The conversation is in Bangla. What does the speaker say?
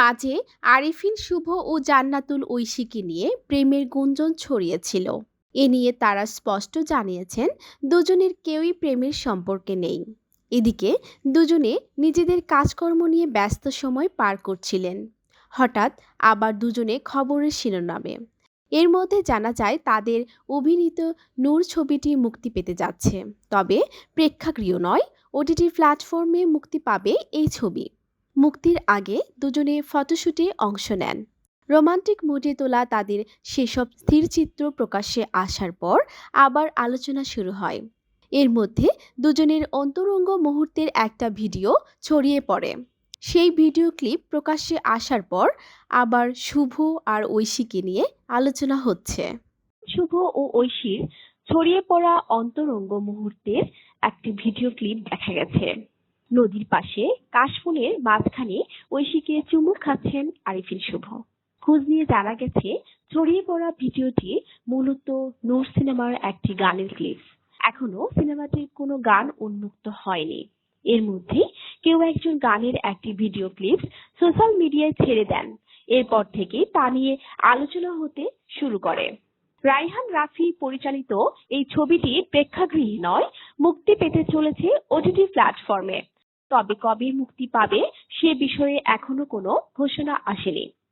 মাঝে আরিফিন শুভ ও জান্নাতুল ঐশীকে নিয়ে প্রেমের গুঞ্জন ছড়িয়েছিল। এ নিয়ে তারা স্পষ্ট জানিয়েছেন, দুজনের কেউই প্রেমের সম্পর্কে নেই। এদিকে দুজনে নিজেদের কাজকর্ম নিয়ে ব্যস্ত সময় পার করছিলেন। হঠাৎ আবার দুজনে খবরের শিরোনামে। এর মধ্যে জানা যায়, তাদের অভিনীত নূর ছবিটি মুক্তি পেতে যাচ্ছে। তবে প্রেক্ষাগৃহ নয়, ওটিটি প্ল্যাটফর্মে মুক্তি পাবে এই ছবি। মুক্তির আগে দুজনে ফটোশুটে অংশ নেন। রোমান্টিক মুডে তোলা তাদের সেসব স্থিরচিত্র প্রকাশ্যে আসার পর আবার আলোচনা শুরু হয়। এর মধ্যে দুজনের অন্তরঙ্গ মুহূর্তের একটা ভিডিও ছড়িয়ে পড়ে। সেই ভিডিও ক্লিপ প্রকাশ্যে আসার পর আবার শুভ আর ঐশীকে নিয়ে আলোচনা হচ্ছে। শুভ ও ঐশীর ছড়িয়ে পড়া অন্তরঙ্গ মুহূর্তের একটি ভিডিও ক্লিপ দেখা গেছে। নদীর পাশে কাশফুলের মাঝখানে ঐশীকে চুমুক খাচ্ছেন আরিফিন শুভ। খোঁজ নিয়ে জানা গেছে, ছড়িয়ে পড়া ভিডিওটি মূলত নূর সিনেমার একটি গানের ক্লিপ এখনও সিনেমাটির কোনো গান উন্মুক্ত হয়নি। এর মধ্যে কেউ একজন গানের একটি ভিডিও ক্লিপ সোশ্যাল মিডিয়ায় ছেড়ে দেন। এরপর থেকে তা নিয়ে আলোচনা হতে শুরু করে। রাইহান রাফি পরিচালিত এই ছবিটি প্রেক্ষাগৃহে নয়, মুক্তি পেতে চলেছে ওটিটি প্ল্যাটফর্মে তবে কবে মুক্তি পাবে সে বিষয়ে এখনও কোনো ঘোষণা আসেনি।